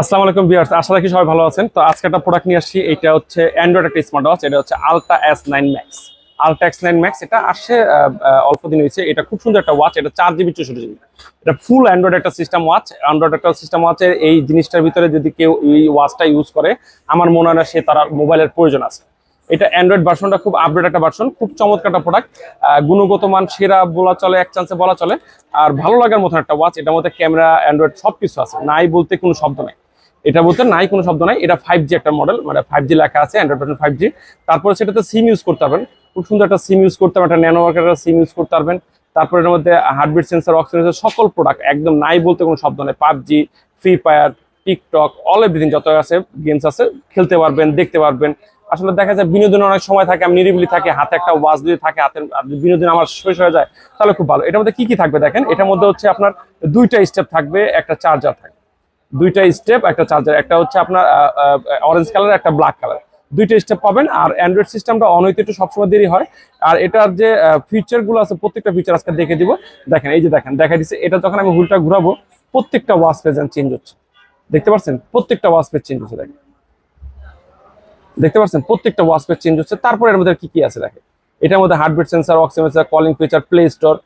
আসসালামু আলাইকুম ভিউয়ার্স, আশা রাখি সবাই ভালো আছেন। তো আজকে একটা প্রোডাক্ট নিয়ে আসছি, এটা হচ্ছে অ্যান্ড্রয়েড একটা স্মার্ট ওয়াচ এটা হচ্ছে ultra S nine max ultra X nine max এটা আসছে অল্প দিন হয়েছে এটা খুব সুন্দর একটা ওয়াচ এটা চার জিবি চৌষট্টি জিবি। এটা ফুল অ্যান্ড্রয়েড একটা সিস্টেম ওয়াচ অ্যান্ড্রয়েড একটা সিস্টেম ওয়াচের এই জিনিসটার ভিতরে যদি কেউ এই ওয়াচটা ইউজ করে, আমার মনে হয় না সে তার মোবাইলের প্রয়োজন আছে। এটা অ্যান্ড্রয়েড ভার্সনটা খুব আপডেট একটা ভার্সন খুব চমৎকার একটা প্রোডাক্ট গুণগত মান সেরা বলা চলে, এক চান্সে বলা চলে। আর ভালো লাগার মতন একটা ওয়াচ এটার মধ্যে ক্যামেরা অ্যান্ড্রয়েড সব কিছু আছে। নাই বলতে কোনো শব্দ নাই। এটা বলতে নাই কোনো শব্দ নাই, এটা ফাইভ জি একটা মডেল মানে ফাইভ জি লেখা আছে অ্যান্ড্রয়েড ভার্সন ফাইভ জি তারপরে সেটাতে সিম ইউজ করতে পারবেন। খুব সুন্দর একটা সিম ইউজ করতে পারবেন, একটা ন্যানো একটা সিম ইউজ করতে পারবেন। তারপরে এটার মধ্যে হার্টবিট সেন্সার অক্সিজেন সকল প্রোডাক্ট একদম নাই বলতে কোনো শব্দ নেই। PUBG free fire TikTok all everything যত আছে গেমস আছে, খেলতে পারবেন, দেখতে পারবেন। আসলে দেখা যায় বিনোদনের অনেক সময় থাকে, আমি নিরিবিলি থাকে, হাতে একটা ওয়াচ যদি থাকে আর বিনোদন আমার শেষ হয়ে যায়, তাহলে খুব ভালো। এটার মধ্যে কি কি থাকবে দেখেন? এটার মধ্যে হচ্ছে আপনার দুইটা স্টেপ থাকবে, একটা চার্জার থাকবে। দুইটা স্টেপ একটা চার্জার একটা হচ্ছে আপনার অরেঞ্জ কালার একটা ব্ল্যাক কালার দুইটা স্টেপ পাবেন, আর অ্যান্ড্রয়েড সিস্টেমটা অন হইতে একটু সবসময় দেরি হয়। আর এটার যে ফিচারগুলো আছে, প্রত্যেকটা ফিচার আজকে দেখে দিব। দেখেন, এই যে দেখেন, দেখা দিচ্ছে এটা যখন আমি হুলটা ঘুরাবো, প্রত্যেকটা ওয়াশ পেজ চেঞ্জ হচ্ছে। দেখতে পাচ্ছেন প্রত্যেকটা ওয়াশ পেজ চেঞ্জ হচ্ছে, দেখেন। দেখতে পাচ্ছেন? প্রত্যেকটা ওয়াশ পেজ চেঞ্জ হচ্ছে। তারপর এর মধ্যে কি কি আছে দেখেন? এটার মধ্যে heartbeat sensor অক্সিমেন্সার calling feature play store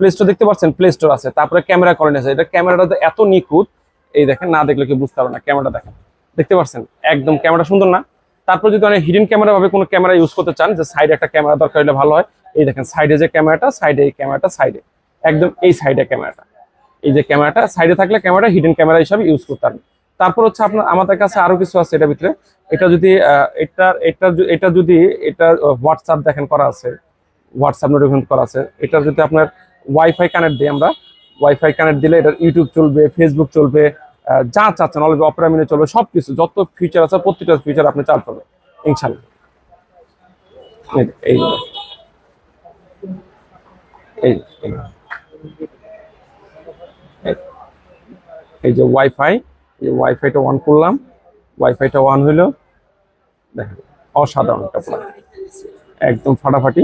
play store দেখতে পাচ্ছেন? প্লে স্টোর আছে। তারপরে ক্যামেরা করেন আছে। এটা ক্যামেরাটা তো এত নিখুঁত। এই দেখেন, না দেখলে কি বুঝতে পারবে না। ক্যামেরাটা দেখেন। দেখতে পাচ্ছেন? একদম ক্যামেরা সুন্দর না। তারপর যদি অনেক হিডেন ক্যামেরা ভাবে কোনো ক্যামেরা ইউজ করতে চান, যে সাইডে একটা ক্যামেরা দরকার হলে ভালো হয়। এই দেখেন সাইডে যে ক্যামেরাটা সাইডে এই ক্যামেরাটা সাইডে একদম এই সাইডে ক্যামেরাটা এই যে ক্যামেরাটা সাইডে থাকলে ক্যামেরা হিডেন ক্যামেরা হিসাবে ইউজ করতে পারবেন। তারপর হচ্ছে আপনার, আমাদের কাছে আরও কিছু আছে এটার ভিতরে। এটা যদি এটা এটা এটা যদি, এটা হোয়াটসঅ্যাপ দেখেন করা আছে। হোয়াটসঅ্যাপ নোটিফিকেশন করা আছে। এটা যদি আপনার ওয়াইফাই কানেক্ট দিই আমরা ওয়াইফাই কানেক্ট দিলে এটা ইউটিউব চলবে ফেসবুক চলবে যা চাচ্ছেন অলরেডি অপেরা মিনে চলবে সব কিছু যত ফিচার আছে প্রত্যেকটা ফিচার আপনি চাল পাবেন, ইনশাল্লাহ। এই। এই- এই যে ওয়াইফাই ওয়াইফাইটা অন করলাম। ওয়াইফাইটা অন হইল। দেখেন, অসাধারণ একটা product। একদম ফাটাফাটি।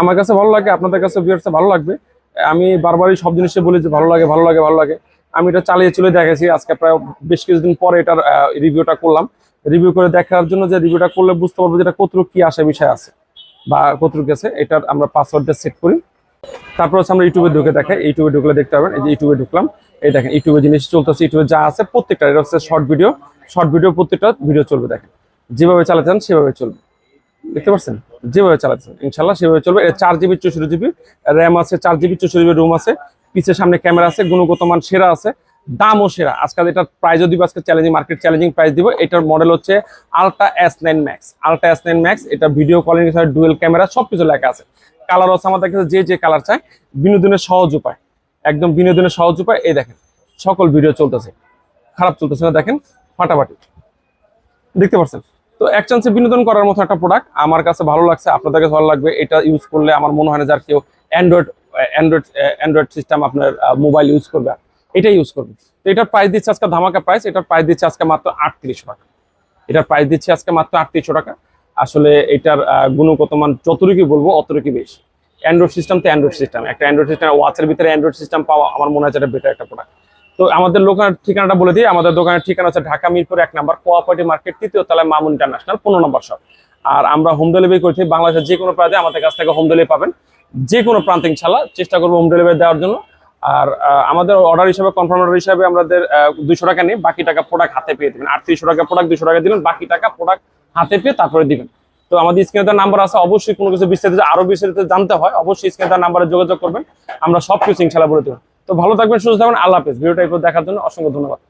আমার কাছে ভালো লাগে, আপনাদের কাছে ভিউয়ার্সে ভালো লাগবে। আমি বারবারই সব জিনিসে বলি যে ভালো লাগে ভালো লাগে ভালো লাগে। আমি এটা চালিয়ে চলে দেখেছি আজকে প্রায় বেশ কিছুদিন পরে এটার রিভিউটা করলাম। রিভিউ করে দেখার জন্য যে রিভিউটা করলে বুঝতে পারব যে এটা কতটুকু কি আসে, বিষয় আছে বা কতটুকু আছে এটার আমরা পাসওয়ার্ডটা সেট করি। তারপর হচ্ছে আমরা ইউটিউবে ঢুকে দেখাই। ইউটিউবে ঢুকলে দেখতে পাবেন এই যে ইউটিউবে ঢুকলাম। এই দেখেন, ইউটিউবে জিনিস চলতেছে, ইউটিউবে যা আছে প্রত্যেকটা, এটা হচ্ছে শর্ট ভিডিও শর্ট ভিডিও প্রত্যেকটা ভিডিও চলবে, দেখেন। যেভাবে চালাতে চান সেভাবে চলবে। দেখতে পাচ্ছেন? যেভাবে চালাচ্ছেন ইনশাল্লাহ সেভাবে চলবে। এটা চার জিবি চৌষট্টি জিবি র্যাম আছে, চার জিবি চৌষট্টি জিবি রুম আছে, পিছের সামনে ক্যামেরা আছে, গুণগত মান সেরা আছে, দামও সেরা। আজকাল এটার প্রাইসও দিব, আজকে চ্যালেঞ্জিং মার্কেট চ্যালেঞ্জিং প্রাইস দিব। এটার মডেল হচ্ছে ultra S nine max ultra S nine max এটা ভিডিও কলিং ডুয়েল ক্যামেরা সব কিছু লেখা আছে। কালার আছে আমাদের কাছে, যে যে কালার চায়, বিনোদনের সহজ উপায়। একদম বিনোদনের সহজ উপায়, এই দেখেন, সকল ভিডিও চলতেছে। খারাপ চলতেছে না, দেখেন, ফাটাফাটি। দেখতে পাচ্ছেন? তো এক চান্সে বিনোদন করার মতো একটা প্রোডাক্ট আমার কাছে ভালো লাগছে, আপনাদের কাছে ভালো লাগবে, এটা ইউজ করলে আমার মনে হয় না যার কেউ অ্যান্ড্রয়েড অ্যান্ড্রয়েড অ্যান্ড্রয়েড সিস্টেম আপনার মোবাইল ইউজ করবে। এটা ইউজ করবে। তো এটার প্রাইস দিচ্ছে আজকে ধামাকা প্রাইস এটার প্রাইস দিচ্ছে আজকে মাত্র আটত্রিশশো টাকা। এটার প্রাইস দিচ্ছে আজকে মাত্র আটত্রিশশো টাকা। আসলে এটার গুণগত মান যতটুকুই বলব, অতটুকুই বেশি। অ্যান্ড্রয়েড সিস্টেম তো অ্যান্ড্রয়েড সিস্টেম একটা অ্যান্ড্রয়েড সিস্টেম ওয়াচের ভিতরে অ্যান্ড্রয়েড সিস্টেম পাওয়া আমার মনে হয় বেটার একটা প্রোডাক্ট তো আমাদের দোকানের ঠিকানাটা বলে দিই। আমাদের দোকানের ঠিকানা হচ্ছে ঢাকা মিরপুর এক নাম্বার কোঅপারেটিভ মার্কেট, তৃতীয় তলায় মামুন ইন্টারন্যাশনাল, পনেরো নম্বর শপ আর আমরা হোম ডেলিভারি করছি বাংলাদেশের যে কোনো প্রান্তে। আমাদের কাছ থেকে হোম ডেলিভারি পাবেন যে কোনো প্রান্তে ইনশাল্লাহ চেষ্টা করব হোম ডেলিভারি দেওয়ার জন্য। আর আমাদের অর্ডার হিসাবে কনফার্ম অর্ডার হিসাবে আমাদের দুশো টাকা নিয়ে বাকি টাকা প্রোডাক্ট হাতে পেয়ে দেবেন। আটত্রিশশো টাকা প্রোডাক্ট দুশো টাকা দিবেন বাকি টাকা প্রোডাক্ট হাতে পেয়ে তারপরে দিবেন। তো আমাদের স্ক্রিনে তার নাম্বার আছে, অবশ্যই কোনো কিছু বিস্তারিত আরও বিস্তারিত জানতে হয়, অবশ্যই স্ক্রিনে তার নাম্বারে যোগাযোগ করবেন, আমরা সব কিছু ইনশাল্লাহ বলে দেবো। তো ভালো থাকবেন, সুস্থ থাকবেন, আল্লাহ হাফেজ। ভিডিওটা দেখার জন্য অসংখ্য ধন্যবাদ।